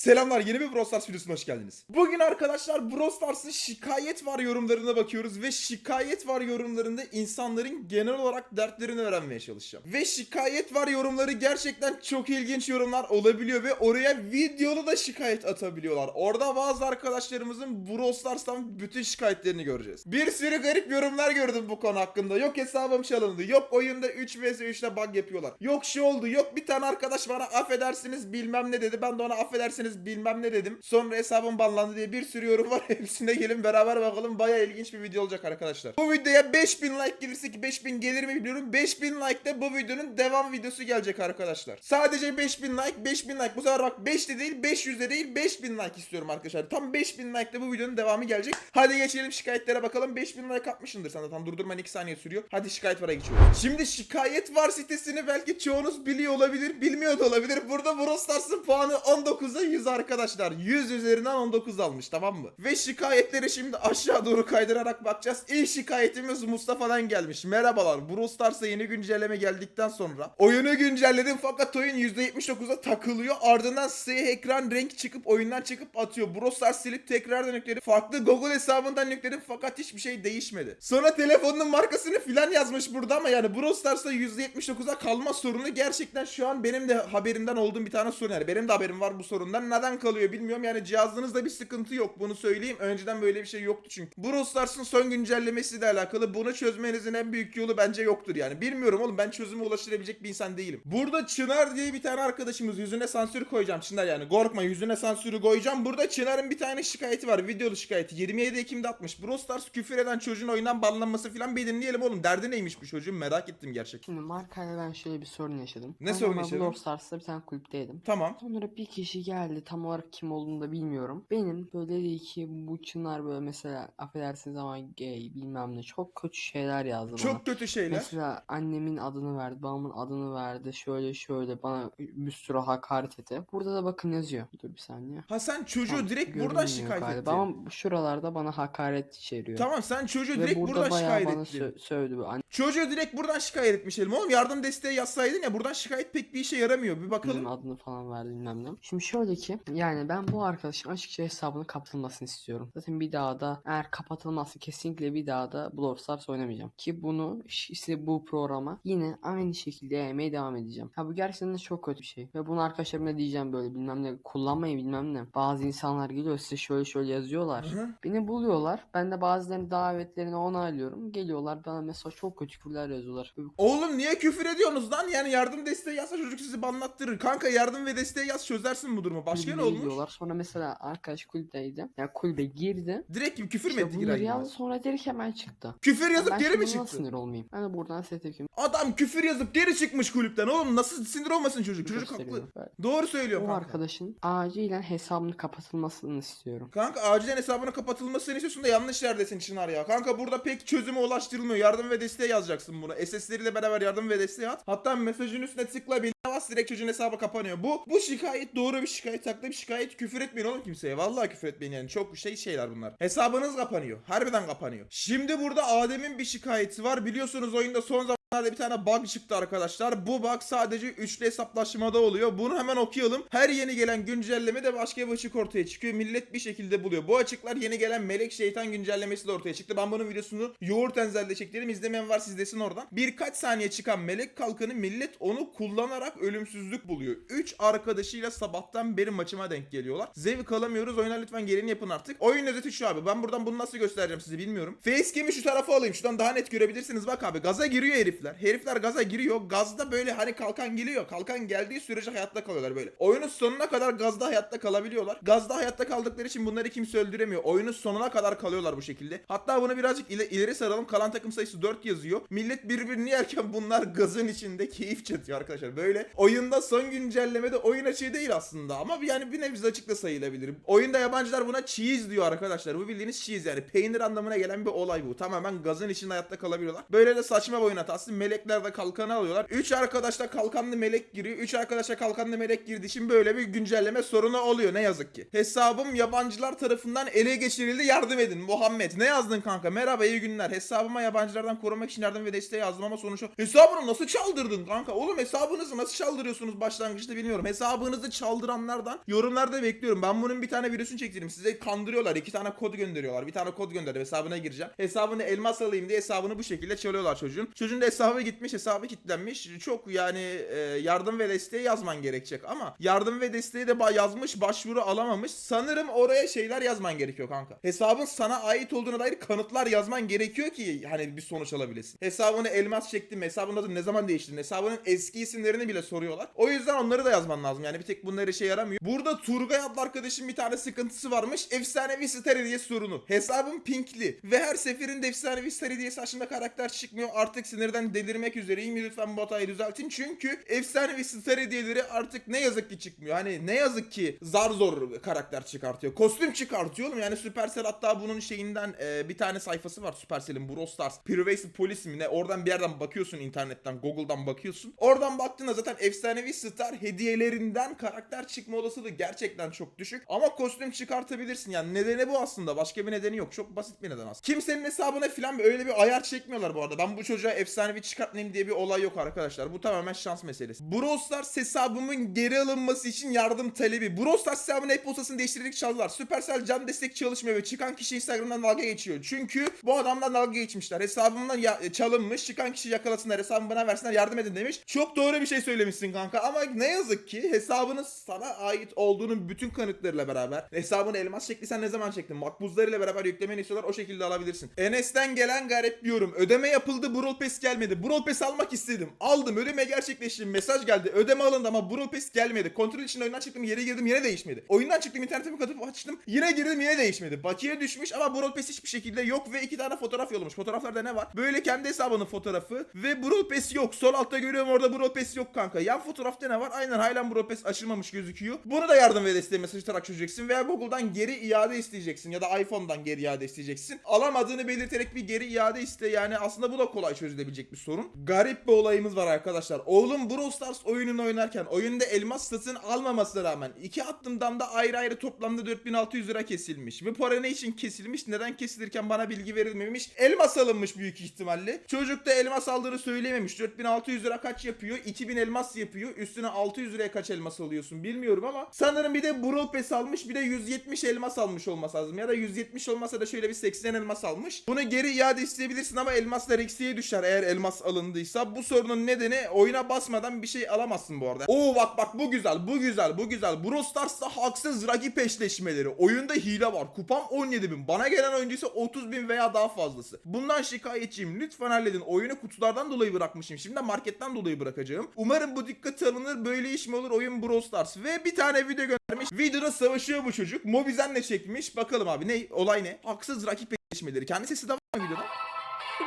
Selamlar yeni bir Brawl videosuna hoş geldiniz. Bugün arkadaşlar Brawl şikayet var yorumlarına bakıyoruz ve şikayet var yorumlarında insanların genel olarak dertlerini öğrenmeye çalışacağım. Ve şikayet var yorumları gerçekten çok ilginç yorumlar olabiliyor ve oraya videolu da şikayet atabiliyorlar. Orada bazı arkadaşlarımızın Brawl bütün şikayetlerini göreceğiz. Bir sürü garip yorumlar gördüm bu konu hakkında. Yok hesabım çalındı, yok oyunda 3 vs 3'te bug yapıyorlar. Yok şu oldu, yok bir tane arkadaş bana affedersiniz bilmem ne dedi. Ben de ona affedersiniz bilmem ne dedim. Sonra hesabım banlandı diye bir sürü yorum var. Hepsine gelin beraber bakalım. Baya ilginç bir video olacak arkadaşlar. Bu videoya 5000 like gelirse ki 5000 gelir mi bilmiyorum. 5000 like'da bu videonun devam videosu gelecek arkadaşlar. Sadece 5000 like, 5000 like. Bu sefer bak 5 de değil, 500 de değil, 5000 like istiyorum arkadaşlar. Tam 5000 like'da bu videonun devamı gelecek. Hadi geçelim şikayetlere bakalım. 5000 like atmışsındır sana. Tam durdurman 2 saniye sürüyor. Hadi şikayet vara geçiyoruz. Şimdi şikayet var sitesini belki çoğunuz biliyor olabilir, bilmiyor da olabilir. Burada Brawl Stars'ın puanı 19'a 100 arkadaşlar. 100 üzerinden 19 almış tamam mı? Ve şikayetleri şimdi aşağı doğru kaydırarak bakacağız. İlk şikayetimiz Mustafa'dan gelmiş. Merhabalar. Brawl Stars'a yeni güncelleme geldikten sonra oyunu güncelledim fakat oyun %79'a takılıyor. Ardından siyah ekran renk çıkıp oyundan çıkıp atıyor. Brawl Stars silip tekrardan yükledim. Farklı Google hesabından yükledim fakat hiçbir şey değişmedi. Sonra telefonun markasını filan yazmış burada ama yani Brawl Stars'ta %79'a kalma sorunu gerçekten şu an benim de haberimden olduğum bir tane sorun yani. Benim de haberim var bu sorundan. Neden kalıyor bilmiyorum. Yani cihazınızda bir sıkıntı yok. Bunu söyleyeyim. Önceden böyle bir şey yoktu çünkü. Brawl Stars'ın son güncellemesiyle alakalı bunu çözmenizin en büyük yolu bence yoktur yani. Bilmiyorum oğlum ben çözüme ulaştırabilecek bir insan değilim. Burada Çınar diye bir tane arkadaşımız yüzüne sansür koyacağım Çınar yani. Korkma yüzüne sansürü koyacağım. Burada Çınar'ın bir tane şikayeti var. Videolu şikayeti. 27 Ekim'de atmış. Brawl Stars küfür eden çocuğun oyundan banlanması falan bir dinleyelim oğlum. Derdi neymiş bu çocuğun merak ettim gerçekten. Şimdi markayla ben şöyle bir sorun yaşadım. Ne Ben sorun yaşadın? Brawl Stars'ta bir tane kulüpteydim. Tamam. Sonra bir kişi geldi tam olarak kim olduğunu da bilmiyorum. Benim böyle dedi ki bu Çınar böyle mesela affedersiniz ama gay bilmem ne çok kötü şeyler yazdı bana. Çok kötü şeyler. Mesela annemin adını verdi, babamın adını verdi, şöyle şöyle bana bir sürü hakaret etti. Burada da bakın yazıyor. Dur bir saniye. Ha sen çocuğu Tam direkt buradan şikayet ettin. Ama şuralarda bana hakaret içeriyor. Tamam sen çocuğu Ve direkt burada buradan şikayet bana ettin. sö- sövdü. bu. Annemin Çocuğu direkt buradan şikayet etmiş elim. Oğlum yardım desteği yazsaydın ya buradan şikayet pek bir işe yaramıyor. Bir bakalım. adını falan verdi bilmem ne. Şimdi şöyle ki yani ben bu arkadaşın açıkça hesabını kapatılmasını istiyorum. Zaten bir daha da eğer kapatılmazsa kesinlikle bir daha da Brawl Stars oynamayacağım. Ki bunu işte bu programa yine aynı şekilde yaymaya devam edeceğim. Ha bu gerçekten de çok kötü bir şey. Ve bunu arkadaşlarıma diyeceğim böyle bilmem ne kullanmayın bilmem ne. Bazı insanlar geliyor size şöyle şöyle yazıyorlar. Hı hı. Beni buluyorlar. Ben de bazılarının davetlerini onaylıyorum. Geliyorlar bana mesela çok kötü küfürler yazıyorlar. Oğlum niye küfür ediyorsunuz lan? Yani yardım desteği yazsa çocuk sizi banlattırır. Kanka yardım ve desteği yaz çözersin bu durumu. Başka ne kulübe olmuş? gidiyorlar. Sonra mesela arkadaş kulüpteydi. Yani kulübe girdi. Direkt gibi küfür mü etti girer girmez? sonra direkt hemen çıktı. Küfür yazıp ben geri mi çıktı? sinir olmayayım? Ben de buradan size tepkim Adam küfür yazıp geri çıkmış kulüpten. Oğlum nasıl sinir olmasın çocuk? Çocuk haklı. Doğru söylüyor O kanka. arkadaşın acilen hesabını kapatılmasını istiyorum. Kanka acilen hesabına kapatılmasını istiyorsun da yanlış yerdesin Çınar ya. Kanka burada pek çözüme ulaştırılmıyor. Yardım ve desteği yazacaksın bunu. SS'leriyle beraber yardım ve desteği at. Hatta mesajın üstüne tıkla bas direkt çocuğun hesabı kapanıyor. Bu bu şikayet doğru bir şikayet, haklı bir şikayet. Küfür etmeyin oğlum kimseye. Vallahi küfür etmeyin yani. Çok şey şeyler bunlar. Hesabınız kapanıyor. Harbiden kapanıyor. Şimdi burada Adem'in bir şikayeti var. Biliyorsunuz oyunda son zaman Nerede bir tane bug çıktı arkadaşlar. Bu bug sadece üçlü hesaplaşmada oluyor. Bunu hemen okuyalım. Her yeni gelen güncelleme de başka bir açık ortaya çıkıyor. Millet bir şekilde buluyor. Bu açıklar yeni gelen melek şeytan güncellemesi de ortaya çıktı. Ben bunun videosunu yoğurt enzelde çektim. İzlemeyen var izlesin oradan. Birkaç saniye çıkan melek kalkanı millet onu kullanarak ölümsüzlük buluyor. 3 arkadaşıyla sabahtan beri maçıma denk geliyorlar. Zevk alamıyoruz. Oyuna lütfen gelini yapın artık. Oyun özeti şu abi. Ben buradan bunu nasıl göstereceğim size bilmiyorum. Facecam'i şu tarafa alayım. Şuradan daha net görebilirsiniz. Bak abi gaza giriyor herifler. Herifler gaza giriyor. Gazda böyle hani kalkan geliyor. Kalkan geldiği sürece hayatta kalıyorlar böyle. Oyunun sonuna kadar gazda hayatta kalabiliyorlar. Gazda hayatta kaldıkları için bunları kimse öldüremiyor. Oyunun sonuna kadar kalıyorlar bu şekilde. Hatta bunu birazcık ile- ileri saralım. Kalan takım sayısı 4 yazıyor. Millet birbirini yerken bunlar gazın içinde keyif çatıyor arkadaşlar. Böyle oyunda son güncellemede oyun açığı değil aslında ama yani bir nebze açık da sayılabilir. Oyunda yabancılar buna cheese diyor arkadaşlar. Bu bildiğiniz cheese yani peynir anlamına gelen bir olay bu. Tamamen gazın içinde hayatta kalabiliyorlar. Böyle de saçma bir oyun hatası. Stars'ın melekler de kalkanı alıyorlar. 3 arkadaş da kalkanlı melek giriyor. 3 arkadaş da kalkanlı melek girdiği için böyle bir güncelleme sorunu oluyor ne yazık ki. Hesabım yabancılar tarafından ele geçirildi yardım edin. Muhammed ne yazdın kanka? Merhaba iyi günler. Hesabıma yabancılardan korumak için yardım ve desteği yazdım ama sonuç o. Hesabını nasıl çaldırdın kanka? Oğlum hesabınızı nasıl çaldırıyorsunuz başlangıçta bilmiyorum. Hesabınızı çaldıranlardan yorumlarda bekliyorum. Ben bunun bir tane videosunu çektirdim. Size kandırıyorlar. iki tane kod gönderiyorlar. Bir tane kod gönderdim. Hesabına gireceğim. Hesabını elmas alayım diye hesabını bu şekilde çalıyorlar çocuğun. Çocuğun da hesabı gitmiş. Hesabı kilitlenmiş. Çok yani e, yardım ve desteği yazman gerekecek. Ama yardım ve desteği de yazmış. Başvuru alamamış. Sanırım oraya şeyler yazman gerekiyor kanka. Hesabın sana ait olduğuna dair kanıtlar yazman gerekiyor ki hani bir sonuç alabilesin. Hesabını elmas çektim. Hesabın adını ne zaman değiştirdin? Hesabının eski isimlerini bile soruyorlar. O yüzden onları da yazman lazım. Yani bir tek bunlar işe yaramıyor. Burada Turgay adlı arkadaşım bir tane sıkıntısı varmış. Efsanevi star hediyesi sorunu. Hesabım pinkli ve her seferinde efsanevi star hediyesi açtığımda karakter çıkmıyor. Artık sinirden delirmek üzereyim. Lütfen bu hatayı düzeltin. Çünkü efsanevi star hediyeleri artık ne yazık ki çıkmıyor. Hani ne yazık ki zar zor karakter çıkartıyor. Kostüm çıkartıyor oğlum. Yani Supercell hatta bunun şeyinden e, bir tane sayfası var Supercell'in Brawl Stars Pervasive Police mi ne? Oradan bir yerden bakıyorsun internetten, Google'dan bakıyorsun. Oradan baktığında zaten efsanevi star hediyelerinden karakter çıkma olasılığı gerçekten çok düşük. Ama kostüm çıkartabilirsin. Yani nedeni bu aslında. Başka bir nedeni yok. Çok basit bir neden aslında. Kimsenin hesabına falan öyle bir ayar çekmiyorlar bu arada. Ben bu çocuğa efsanevi çıkartmayayım diye bir olay yok arkadaşlar. Bu tamamen şans meselesi. Brawl Stars hesabımın geri alınması için yardım talebi. Brawl Stars hesabının e-postasını değiştirerek çaldılar. Supercell can destek çalışmıyor ve çıkan kişi Instagram'dan dalga geçiyor. Çünkü bu adamdan dalga geçmişler. Hesabımdan ya- çalınmış. Çıkan kişi yakalasınlar. Hesabımı bana versinler. Yardım edin demiş. Çok doğru bir şey söylemişsin kanka. Ama ne yazık ki hesabının sana ait olduğunun bütün kanıtlarıyla beraber hesabını elmas şekli sen ne zaman çektin? Makbuzlarıyla beraber yüklemeni istiyorlar. O şekilde alabilirsin. Enes'ten gelen garip bir yorum. Ödeme yapıldı. Brawl Pass gelmedi. Brawl Pass almak istedim. Aldım. Ödeme gerçekleşti. Mesaj geldi. Ödeme alındı ama Brawl Pass gelmedi. Kontrol için oyundan çıktım. Yere girdim. Yine değişmedi. Oyundan çıktım. internetimi katıp açtım. Yine girdim. Yine değişmedi. Bakiye düşmüş ama Brawl Pass hiçbir şekilde yok ve iki tane fotoğraf yollamış. Fotoğraflarda ne var? Böyle kendi hesabının fotoğrafı ve Brawl Pass yok. Sol altta görüyorum orada Brawl Pass yok kanka. Yan fotoğrafta ne var? Aynen halen Brawl Pass açılmamış gözüküyor. Bunu da yardım ve desteği mesaj atarak çözeceksin veya Google'dan geri iade isteyeceksin ya da iPhone'dan geri iade isteyeceksin. Alamadığını belirterek bir geri iade iste yani aslında bu da kolay çözülebilecek bir sorun. Garip bir olayımız var arkadaşlar. Oğlum Brawl Stars oyununu oynarken oyunda elmas satın almamasına rağmen iki attığımdan da ayrı ayrı toplamda 4600 lira kesilmiş. Ve para ne için kesilmiş? Neden kesilirken bana bilgi verilmemiş? Elmas alınmış büyük ihtimalle. Çocuk da elmas aldığını söylememiş. 4600 lira kaç yapıyor? 2000 elmas yapıyor. Üstüne 600 liraya kaç elmas alıyorsun bilmiyorum ama sanırım bir de Brawl Pass almış bir de 170 elmas almış olması lazım. Ya da 170 olmasa da şöyle bir 80 elmas almış. Bunu geri iade isteyebilirsin ama elmaslar eksiye düşer eğer elmas alındıysa. Bu sorunun nedeni oyuna basmadan bir şey alamazsın bu arada. Oo bak bak bu güzel bu güzel bu güzel. Brawl Stars'ta haksız rakip eşleşmeleri. Oyunda hile var. Kupam 17.000. Bana gelen oyuncuysa 30.000 veya daha fazlası. Bundan şikayetçiyim. Lütfen halledin. Oyunu kutulardan dolayı bırakmışım. Şimdi de marketten dolayı bırakacağım. Umarım bu dikkate alınır. Böyle iş mi olur oyun Brawl Stars. Ve bir tane video göndermiş. Videoda savaşıyor bu çocuk. Mobizen'le çekmiş. Bakalım abi ne? Olay ne? Haksız rakip eşleşmeleri. Kendi sesi de var mı videoda?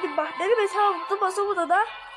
Şimdi bak benim hesabımda Masamuda da Kanka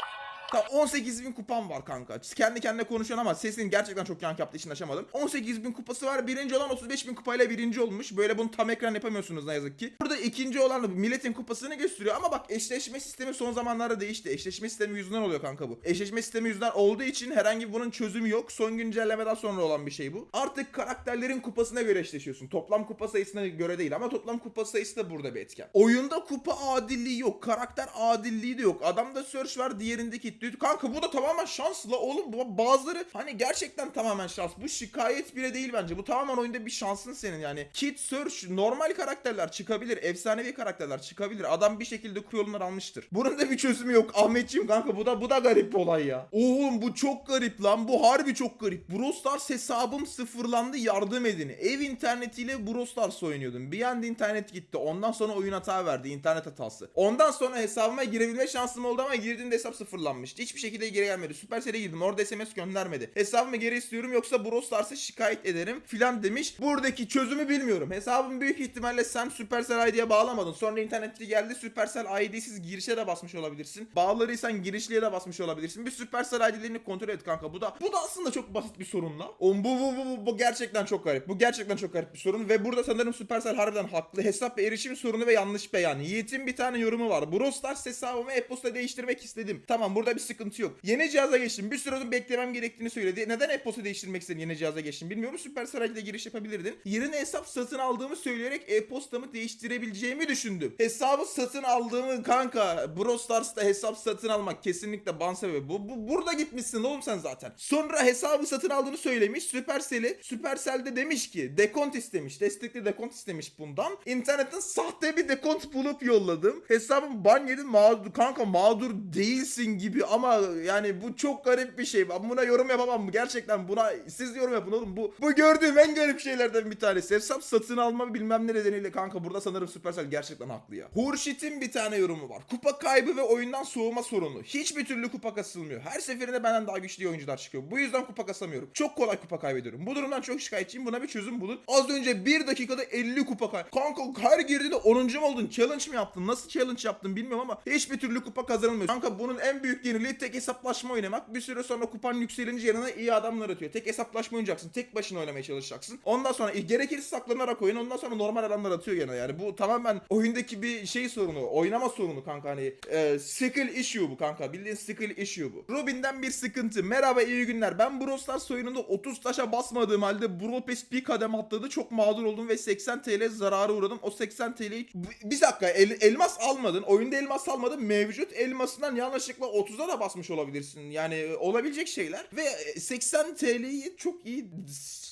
18 bin kupam var kanka. Kendi kendine konuşuyorsun ama sesin gerçekten çok yankı yaptığı için açamadım. 18 bin kupası var. Birinci olan 35 bin kupayla birinci olmuş. Böyle bunu tam ekran yapamıyorsunuz ne yazık ki. Burada ikinci olan milletin kupasını gösteriyor. Ama bak eşleşme sistemi son zamanlarda değişti. Eşleşme sistemi yüzünden oluyor kanka bu. Eşleşme sistemi yüzünden olduğu için herhangi bunun çözümü yok. Son güncellemeden sonra olan bir şey bu. Artık karakterlerin kupasına göre eşleşiyorsun. Toplam kupa sayısına göre değil ama toplam kupa sayısı da burada bir etken. Oyunda kupa adilliği yok. Karakter adilliği de yok. Adamda search var diğerindeki Düt- Kanka bu da tamamen şansla oğlum. Bu bazıları hani gerçekten tamamen şans. Bu şikayet bile değil bence. Bu tamamen oyunda bir şansın senin yani. Kit search normal karakterler çıkabilir. Efsanevi karakterler çıkabilir. Adam bir şekilde kurulumlar almıştır. Bunun da bir çözümü yok. Ahmetciğim kanka bu da bu da garip bir olay ya. Oğlum bu çok garip lan. Bu harbi çok garip. Brawl hesabım sıfırlandı yardım edin. Ev internetiyle Brawl oynuyordum. Bir anda internet gitti. Ondan sonra oyun hata verdi. internet hatası. Ondan sonra hesabıma girebilme şansım oldu ama girdiğimde hesap sıfırlanmış. Almıştı. Hiçbir şekilde geri gelmedi. Supercell'e girdim. Orada SMS göndermedi. Hesabımı geri istiyorum yoksa Brawl Stars'a şikayet ederim filan demiş. Buradaki çözümü bilmiyorum. Hesabımı büyük ihtimalle sen Supercell ID'ye bağlamadın. Sonra internette geldi Supercell ID'siz girişe de basmış olabilirsin. Bağlarıysan girişliğe de basmış olabilirsin. Bir Supercell ID'lerini kontrol et kanka. Bu da bu da aslında çok basit bir sorun la. O, bu, bu, bu, bu, bu gerçekten çok garip. Bu gerçekten çok garip bir sorun ve burada sanırım Supercell harbiden haklı. Hesap ve erişim sorunu ve yanlış beyan. Yiğit'in bir tane yorumu var. Brawl Stars hesabımı e-posta değiştirmek istedim. Tamam burada bir sıkıntı yok. Yeni cihaza geçtim. Bir süre beklemem gerektiğini söyledi. Neden e-posta değiştirmek istedin yeni cihaza geçtim bilmiyorum. Supercell ID'de giriş yapabilirdin. Yerine hesap satın aldığımı söyleyerek e-postamı değiştirebileceğimi düşündüm. Hesabı satın aldığımı kanka Brawl Stars'ta hesap satın almak kesinlikle ban sebebi. Bu, bu burada gitmişsin oğlum sen zaten. Sonra hesabı satın aldığını söylemiş. Supercell'i Supercell'de demiş ki dekont istemiş. Destekli dekont istemiş bundan. İnternetten sahte bir dekont bulup yolladım. Hesabım ban yedi mağdur kanka mağdur değilsin gibi ama yani bu çok garip bir şey. Ben buna yorum yapamam. Gerçekten buna siz yorum yapın oğlum. Bu bu gördüğüm en garip şeylerden bir tanesi. Hesap satın alma bilmem ne nedeniyle kanka burada sanırım Supercell gerçekten haklı ya. Hurşit'in bir tane yorumu var. Kupa kaybı ve oyundan soğuma sorunu. Hiçbir türlü kupa kasılmıyor. Her seferinde benden daha güçlü oyuncular çıkıyor. Bu yüzden kupa kasamıyorum. Çok kolay kupa kaybediyorum. Bu durumdan çok şikayetçiyim. Buna bir çözüm bulun. Az önce 1 dakikada 50 kupa kay. Kanka her girdiğinde 10. mu oldun? Challenge mi yaptın? Nasıl challenge yaptın bilmiyorum ama hiçbir türlü kupa kazanılmıyor. Kanka bunun en büyük yeniliği tek hesaplaşma oynamak. Bir süre sonra kupan yükselince yanına iyi adamlar atıyor. Tek hesaplaşma oynayacaksın. Tek başına oynamaya çalışacaksın. Ondan sonra e, gerekirse saklanarak oyun. Ondan sonra normal adamlar atıyor yana yani. Bu tamamen oyundaki bir şey sorunu. Oynama sorunu kanka hani. E, skill issue bu kanka. Bildiğin skill issue bu. Robin'den bir sıkıntı. Merhaba iyi günler. Ben Brawl Stars oyununda 30 taşa basmadığım halde Brawl Pass bir kadem atladı. Çok mağdur oldum ve 80 TL zarara uğradım. O 80 TL'yi... Bir dakika el- elmas almadın. Oyunda elmas almadın. Mevcut elmasından yanlışlıkla 30'a da basmış olabilirsin. Yani e, olabilecek şeyler. Ve e, 80 TL'yi çok iyi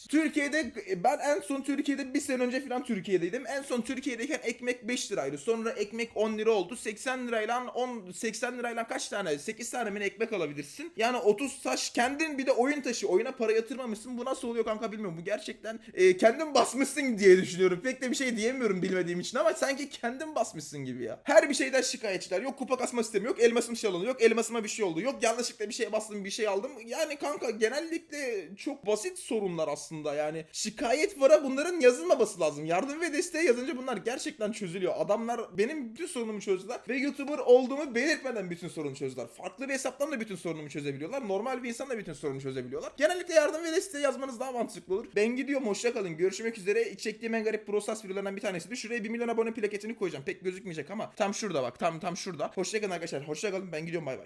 Türkiye'de ben en son Türkiye'de bir sene önce falan Türkiye'deydim. En son Türkiye'deyken ekmek 5 liraydı. Sonra ekmek 10 lira oldu. 80 lirayla 10 80 lirayla kaç tane? 8 tane mi ekmek alabilirsin? Yani 30 taş kendin bir de oyun taşı. Oyuna para yatırmamışsın. Bu nasıl oluyor kanka bilmiyorum. Bu gerçekten e, kendin basmışsın diye düşünüyorum. Pek de bir şey diyemiyorum bilmediğim için ama sanki kendin basmışsın gibi ya. Her bir şeyden şikayetçiler. Yok kupa kasma sistemi yok. Elmasım çalındı. Yok elmasıma bir şey oldu. Yok yanlışlıkla bir şeye bastım bir şey aldım. Yani kanka genellikle çok basit sorunlar aslında. Yani şikayet vara bunların yazılmaması lazım. Yardım ve desteğe yazınca bunlar gerçekten çözülüyor. Adamlar benim bütün sorunumu çözdüler ve YouTuber olduğumu belirtmeden bütün sorunu çözdüler. Farklı bir hesaptan da bütün sorunumu çözebiliyorlar. Normal bir insan da bütün sorunu çözebiliyorlar. Genellikle yardım ve desteğe yazmanız daha mantıklı olur. Ben gidiyorum hoşça kalın. Görüşmek üzere. Çektiğim en garip Brosas videolarından bir tanesiydi. Şuraya 1 milyon abone plaketini koyacağım. Pek gözükmeyecek ama tam şurada bak. Tam tam şurada. Hoşça kalın arkadaşlar. Hoşça kalın. Ben gidiyorum bay bay.